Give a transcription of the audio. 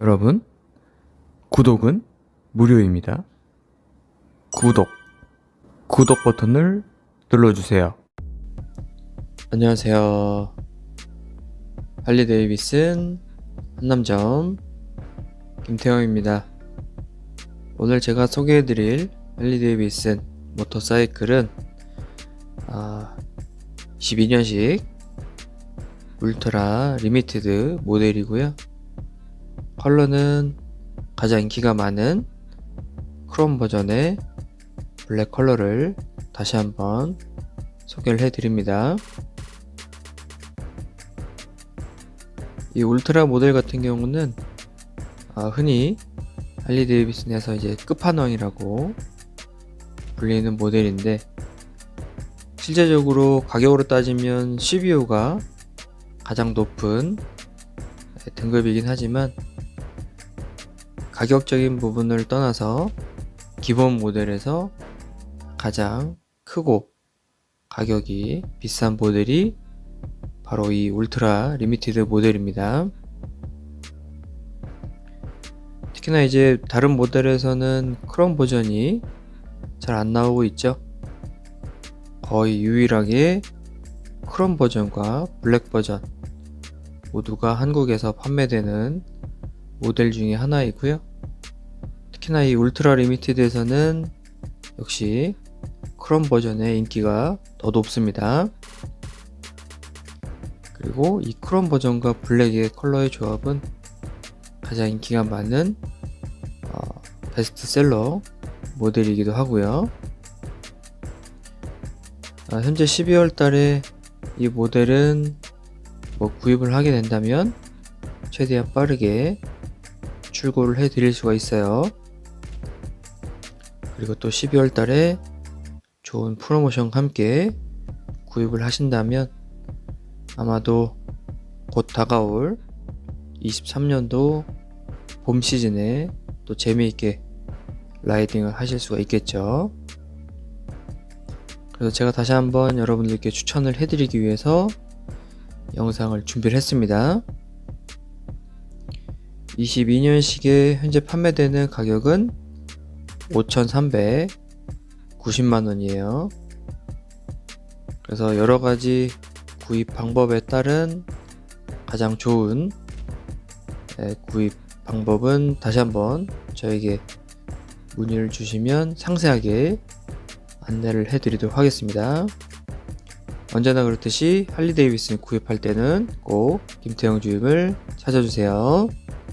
여러분, 구독은 무료입니다. 구독, 구독 버튼을 눌러주세요. 안녕하세요. 할리 데이비슨 한남점 김태형입니다. 오늘 제가 소개해드릴 할리 데이비슨 모터사이클은 아, 12년식 울트라 리미티드 모델이고요. 컬러는 가장 인기가 많은 크롬 버전의 블랙 컬러를 다시 한번 소개를 해드립니다. 이 울트라 모델 같은 경우는 아, 흔히 할리 데이비슨에서 이제 끝판왕이라고 불리는 모델인데 실제적으로 가격으로 따지면 CBO가 가장 높은 등급이긴 하지만 가격적인 부분을 떠나서 기본 모델에서 가장 크고 가격이 비싼 모델이 바로 이 울트라 리미티드 모델입니다. 특히나 이제 다른 모델에서는 크롬 버전이 잘 안 나오고 있죠. 거의 유일하게 크롬 버전과 블랙 버전 모두가 한국에서 판매되는 모델 중에 하나이고요. 특히나 이 울트라 리미티드에서는 역시 크롬 버전의 인기가 더 높습니다. 그리고 이 크롬 버전과 블랙의 컬러의 조합은 가장 인기가 많은 어, 베스트셀러 모델이기도 하고요. 아, 현재 12월 달에 이 모델은 뭐 구입을 하게 된다면 최대한 빠르게 출고를 해 드릴 수가 있어요. 그리고 또 12월 달에 좋은 프로모션과 함께 구입을 하신다면 아마도 곧 다가올 23년도 봄 시즌에 또 재미있게 라이딩을 하실 수가 있겠죠. 그래서 제가 다시 한번 여러분들께 추천을 해드리기 위해서 영상을 준비를 했습니다. 22년식에 현재 판매되는 가격은 5,390만원이에요. 그래서 여러가지 구입 방법에 따른 가장 좋은 네, 구입 방법은 다시 한번 저에게 문의를 주시면 상세하게 안내를 해드리도록 하겠습니다. 언제나 그렇듯이 할리 데이비슨 구입할 때는 꼭 김태형 주임을 찾아주세요.